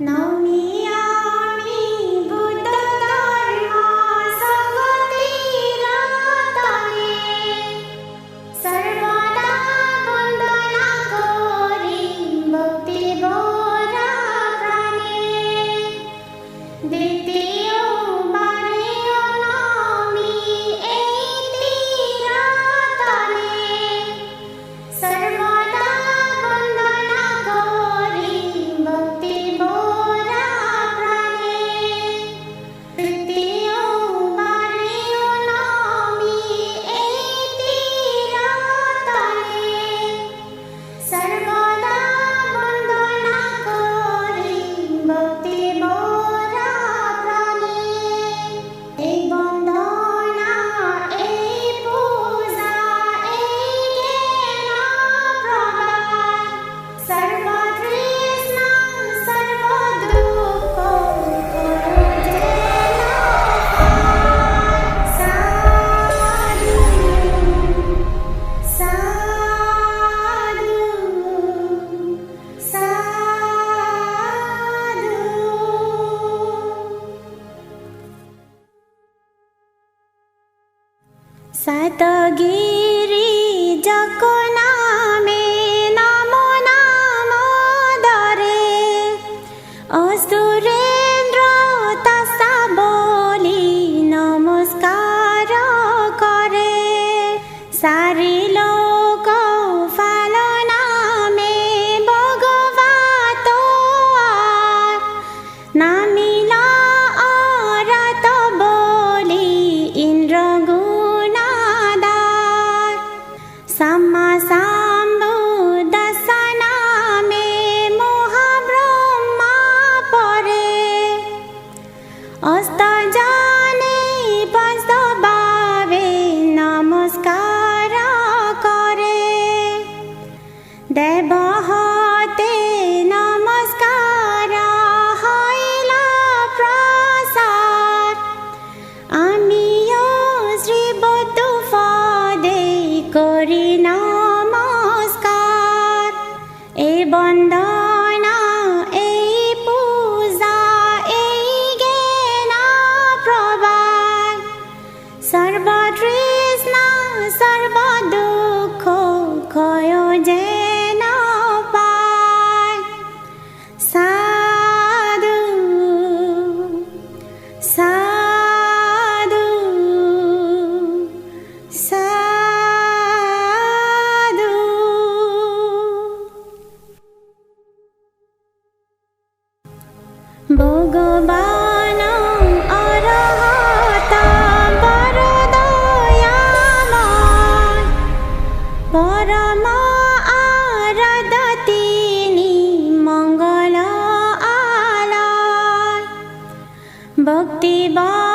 Now me सतगिरि जकोनामे Namo Namo दरे असुरेन्द्र तसा बोली नमस्कार करे सारी অস্ত জানে নমস্কার করে। দেব নমস্কার হইল আমিও শ্রীবত ফদে করি নমস্কার। এ বন্ধ পরমা আরাধতিনি মঙ্গল আলায় ভক্তি বা